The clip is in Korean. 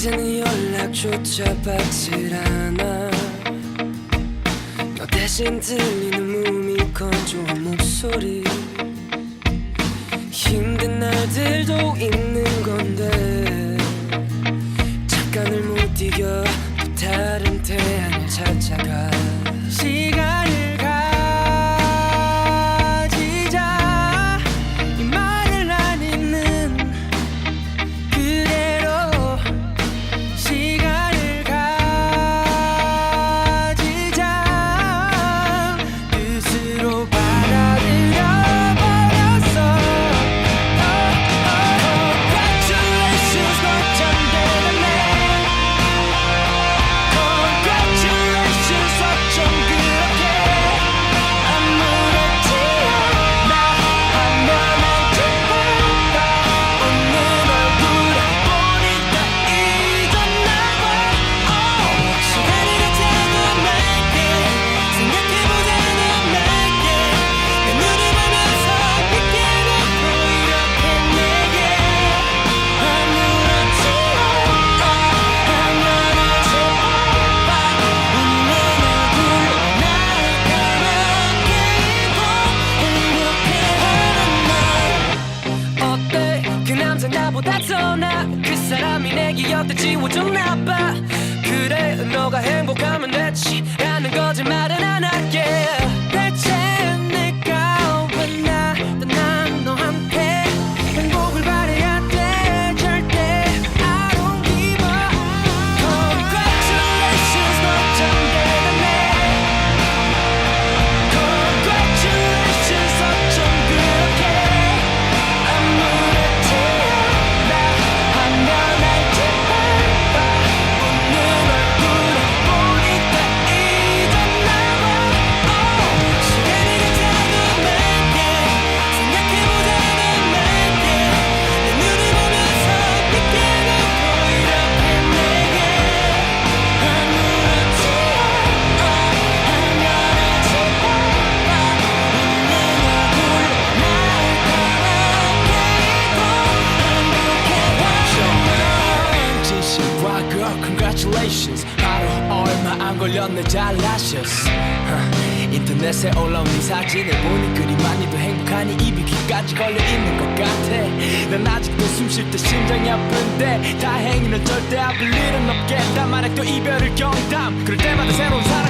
이제는 연락조차 받질 않아. 너 대신 들리는 몸이 건조한 목소리 그 남자 나보다 더 나 그 사람이 내 기억도 지워줬나 봐. 그래 너가 행복하면 됐지. 라는 congratulations. 하루 얼마 안 걸렸네 잘나셨어 인터넷에 올라온 네 사진을 보니 그리 많이도 행복하니 입이 귀까지 걸려있는 것 같아. 난 아직도 숨 쉴 때 심장이 아픈데 다행히 넌 절대 아플 일은 없겠다. 만약 또 이별을 경담 그럴 때마다 새로운 되니까